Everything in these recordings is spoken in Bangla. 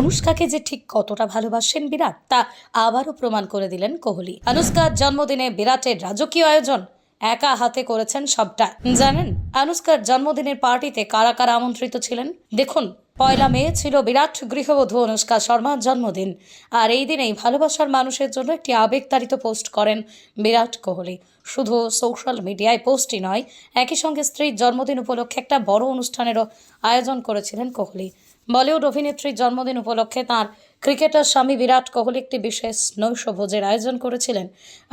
অনুষ্কাকে যে ঠিক কতটা ভালোবাসেন বিরাট, তা আবারও প্রমাণ করে দিলেন কোহলি। অনুষ্কার জন্মদিনে বিরাটের রাজকীয় আয়োজন একা হাতে করেছেন সবটা। জানেন, অনুষ্কার জন্মদিনের পার্টিতে কারা কারা আমন্ত্রিত ছিলেন? দেখুন, পয়লা মে ছিল বিরাট গৃহবধূ অনুষ্কা শর্মার জন্মদিন, আর এই দিনেই ভালোবাসার মানুষের জন্য একটি আবেগতাড়িত পোস্ট করেন বিরাট কোহলি। শুধু সোশ্যাল মিডিয়ায় পোস্টই নয়, একই সঙ্গে স্ত্রীর জন্মদিন উপলক্ষে একটা বড় অনুষ্ঠানেরও আয়োজন করেছিলেন কোহলি। বলিউড অভিনেত্রীর জন্মদিন উপলক্ষে তার ক্রিকেটার স্বামী বিরাট কোহলি একটি বিশেষ নৈশভোজের আয়োজন করেছিলেন।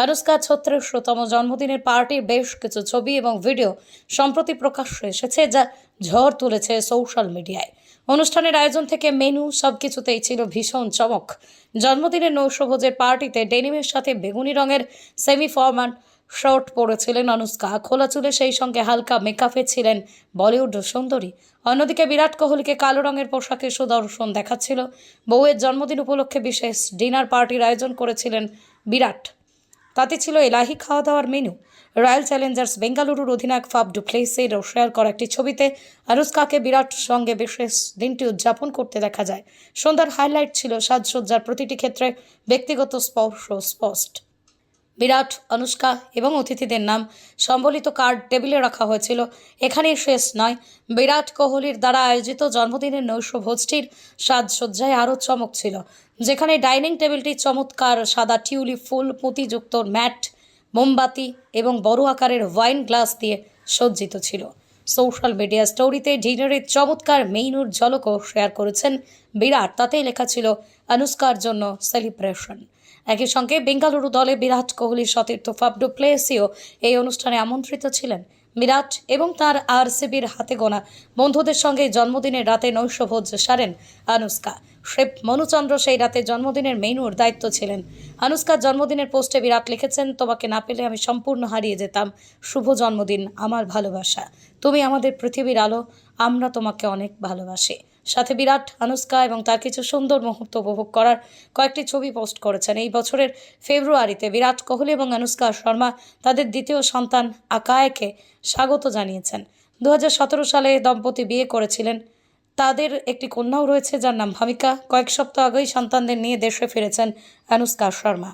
অনুষ্কা ছত্রিশতম জন্মদিনের পার্টির বেশ কিছু ছবি এবং ভিডিও সম্প্রতি প্রকাশ্যে এসেছে, যা ঝড় তুলেছে সোশ্যাল মিডিয়ায়। অনুষ্ঠানের আয়োজন থেকে মেনু সবকিছুতেই ছিল ভীষণ চমক। জন্মদিনের নৈশভোজের পার্টিতে ডেনিমের সাথে বেগুনি রঙের সেমি ফরম্যান শর্ট পরেছিলেন অনুষ্কা। খোলা চুলে সেই সঙ্গে হালকা মেকআপে ছিলেন বলিউড সুন্দরী। অন্যদিকে বিরাট কোহলিকে কালো রঙের পোশাকে সুদর্শন দেখাচ্ছিল। বউয়ের জন্মদিন উপলক্ষে বিশেষ ডিনার পার্টির আয়োজন করেছিলেন বিরাট। তাতে ছিল এলাহি খাওয়া দাওয়ার মেনু। রয়্যাল চ্যালেঞ্জার্স বেঙ্গালুরুর অধিনায়ক ফাব ডুপ্লেসের শেয়ার করা একটি ছবিতে অনুষ্কাকে বিরাট সঙ্গে বিশেষ দিনটি উদযাপন করতে দেখা যায়। সন্ধ্যার হাইলাইট ছিল সাজসজ্জার প্রতিটি ক্ষেত্রে ব্যক্তিগত স্পর্শ স্পষ্ট। বিরাট, অনুষ্কা এবং অতিথিদের নাম সম্বলিত কার্ড টেবিলে রাখা হয়েছিল। এখানেই শেষ নয়। বিরাট কোহলির দ্বারা আয়োজিত জন্মদিনের নৈশ ভোজটির সাজসজ্জায় আরও চমক ছিল, যেখানে ডাইনিং টেবিলটি চমৎকার সাদা টিউলিপ ফুল, পুঁতিযুক্ত ম্যাট, মোমবাতি এবং বড় আকারের ওয়াইন গ্লাস দিয়ে সজ্জিত ছিল। সোশ্যাল মিডিয়া স্টোরিতে ডিনারের চমৎকার মেইনুর ঝলকও শেয়ার করেছেন বিরাট। তাতেই লেখা ছিল, অনুষ্কার জন্য সেলিব্রেশন। একই সঙ্গে বেঙ্গালুরু দলে বিরাট কোহলির সতীর্থ ফাবডু প্লেসিও এই অনুষ্ঠানে আমন্ত্রিত ছিলেন। বিরাট এবং তার আরসিবির হাতে গোনা বন্ধুদের সঙ্গে জন্মদিনের রাতে নৈশভোজ সারেন অনুষ্কা। শেফ মনুচন্দ্র সেই রাতে জন্মদিনের মেনুর দায়িত্ব ছিলেন। আনুষ্কার জন্মদিনের পোস্টে বিরাট লিখেছেন, তোমাকে না পেলে আমি সম্পূর্ণ হারিয়ে যেতাম। শুভ জন্মদিন, আমার ভালোবাসা। তুমি আমাদের পৃথিবীর আলো, আমরা তোমাকে অনেক ভালোবাসি। সাথে বিরাট, আনুষ্কা এবং তার কিছু সুন্দর মুহূর্ত উপভোগ করার কয়েকটি ছবি পোস্ট করেছেন। এই বছরের ফেব্রুয়ারিতে বিরাট কোহলি এবং আনুষ্কা শর্মা তাদের দ্বিতীয় সন্তান আকায়কে স্বাগত জানিয়েছেন। দু হাজার সতেরো সালে দম্পতি বিয়ে করেছিলেন। তাদের একটি কন্যাও রয়েছে যার নাম ভামিকা। কয়েক সপ্তাহ আগেই সন্তানদের নিয়ে দেশে ফিরেছেন অনুষ্কা শর্মা।